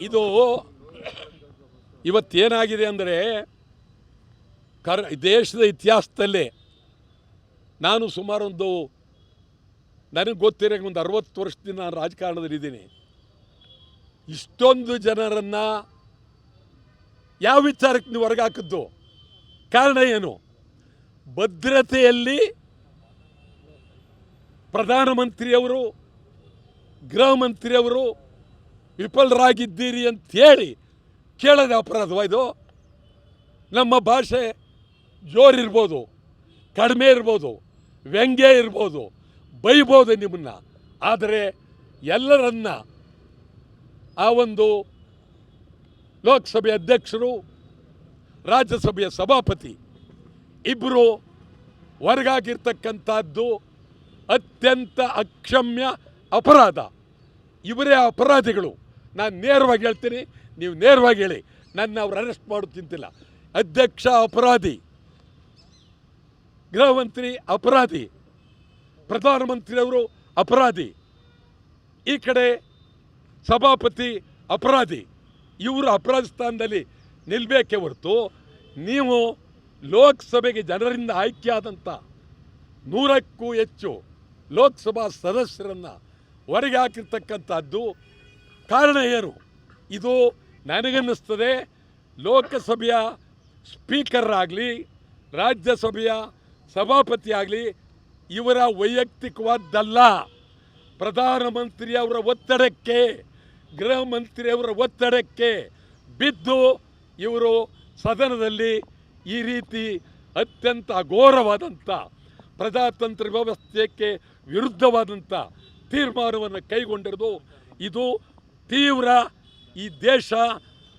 ಇದು ಇವತ್ತೇನಾಗಿದೆ ಅಂದರೆ ಕರ್ ದೇಶದ ಇತಿಹಾಸದಲ್ಲೇ ನಾನು ಸುಮಾರೊಂದು ನನಗೆ ಗೊತ್ತಿರೋ ಒಂದು ಅರವತ್ತು ವರ್ಷದಿಂದ ನಾನು ರಾಜಕಾರಣದಲ್ಲಿದ್ದೀನಿ ಇಷ್ಟೊಂದು ಜನರನ್ನು ಯಾವ ವಿಚಾರಕ್ಕೆ ನೀವು ಹೊರಗೆ ಹಾಕಿದ್ದು ಕಾರಣ ಏನು? ಭದ್ರತೆಯಲ್ಲಿ ಪ್ರಧಾನಮಂತ್ರಿಯವರು ಗೃಹ ಮಂತ್ರಿಯವರು ವಿಫಲರಾಗಿದ್ದೀರಿ ಅಂತೇಳಿ ಕೇಳೋದು ಅಪರಾಧವ ಇದು? ನಮ್ಮ ಭಾಷೆ ಜೋರಿರ್ಬೋದು ಕಡಿಮೆ ಇರ್ಬೋದು, ವ್ಯಂಗ್ಯ ಇರ್ಬೋದು, ಬೈಬೋದು ನಿಮ್ಮನ್ನು. ಆದರೆ ಎಲ್ಲರನ್ನ ಆ ಒಂದು ಲೋಕಸಭೆ ಅಧ್ಯಕ್ಷರು, ರಾಜ್ಯಸಭೆಯ ಸಭಾಪತಿ ಇಬ್ಬರು ಹೊರಗಾಗಿರ್ತಕ್ಕಂಥದ್ದು ಅತ್ಯಂತ ಅಕ್ಷಮ್ಯ ಅಪರಾಧ. ಇವರೇ ಅಪರಾಧಿಗಳು. ನಾನು ನೇರವಾಗಿ ಹೇಳ್ತೀನಿ, ನೀವು ನೇರವಾಗಿ ಹೇಳಿ. ನನ್ನ ಅವ್ರು ಅರೆಸ್ಟ್ ಮಾಡೋದು ಚಿಂತಿಲ್ಲ ಅಧ್ಯಕ್ಷ ಅಪರಾಧಿ. ಗೃಹ ಮಂತ್ರಿ ಅಪರಾಧಿ. ಪ್ರಧಾನಮಂತ್ರಿಯವರು ಅಪರಾಧಿ. ಈ ಕಡೆ ಸಭಾಪತಿ ಅಪರಾಧಿ. ಇವರು ಅಪರಾಧ ಸ್ಥಾನದಲ್ಲಿ ನಿಲ್ಲಬೇಕೇ ಹೊರತು ನೀವು ಲೋಕಸಭೆಗೆ ಜನರಿಂದ ಆಯ್ಕೆಯಾದಂಥ ನೂರಕ್ಕೂ ಹೆಚ್ಚು ಲೋಕಸಭಾ ಸದಸ್ಯರನ್ನು ಹೊರಗೆ ಹಾಕಿರ್ತಕ್ಕಂಥದ್ದು ಕಾರಣ ಏನು? ಇದು ನನಗನ್ನಿಸ್ತದೆ, ಲೋಕಸಭೆಯ ಸ್ಪೀಕರ್ ಆಗಲಿ, ರಾಜ್ಯಸಭೆಯ ಸಭಾಪತಿ ಆಗಲಿ, ಇವರ ವೈಯಕ್ತಿಕವಾದ್ದಲ್ಲ. ಪ್ರಧಾನಮಂತ್ರಿಯವರ ಒತ್ತಡಕ್ಕೆ, ಗೃಹ ಮಂತ್ರಿಯವರ ಒತ್ತಡಕ್ಕೆ ಬಿದ್ದು ಇವರು ಸದನದಲ್ಲಿ ಈ ರೀತಿ ಅತ್ಯಂತ ಅಘೋರವಾದಂಥ ಪ್ರಜಾತಂತ್ರ ವ್ಯವಸ್ಥೆಗೆ ವಿರುದ್ಧವಾದಂಥ ತೀರ್ಮಾನವನ್ನು ಕೈಗೊಂಡಿರೋದು ಇದು ತೀವ್ರ ಈ ದೇಶ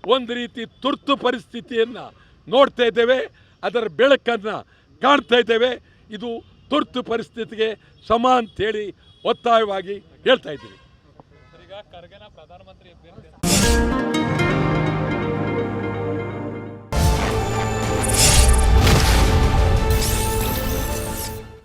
ಒಂದು ರೀತಿ ತುರ್ತು ಪರಿಸ್ಥಿತಿಯನ್ನು ನೋಡ್ತಾ ಇದ್ದೇವೆ. ಅದರ ಬೆಳಕನ್ನು ಕಾಣ್ತಾ ಇದ್ದೇವೆ. ಇದು ತುರ್ತು ಪರಿಸ್ಥಿತಿಗೆ ಸಮ ಅಂತೇಳಿ ಒತ್ತಾಯವಾಗಿ ಹೇಳ್ತಾ ಇದ್ದೀವಿ. ಪ್ರಧಾನಮಂತ್ರಿ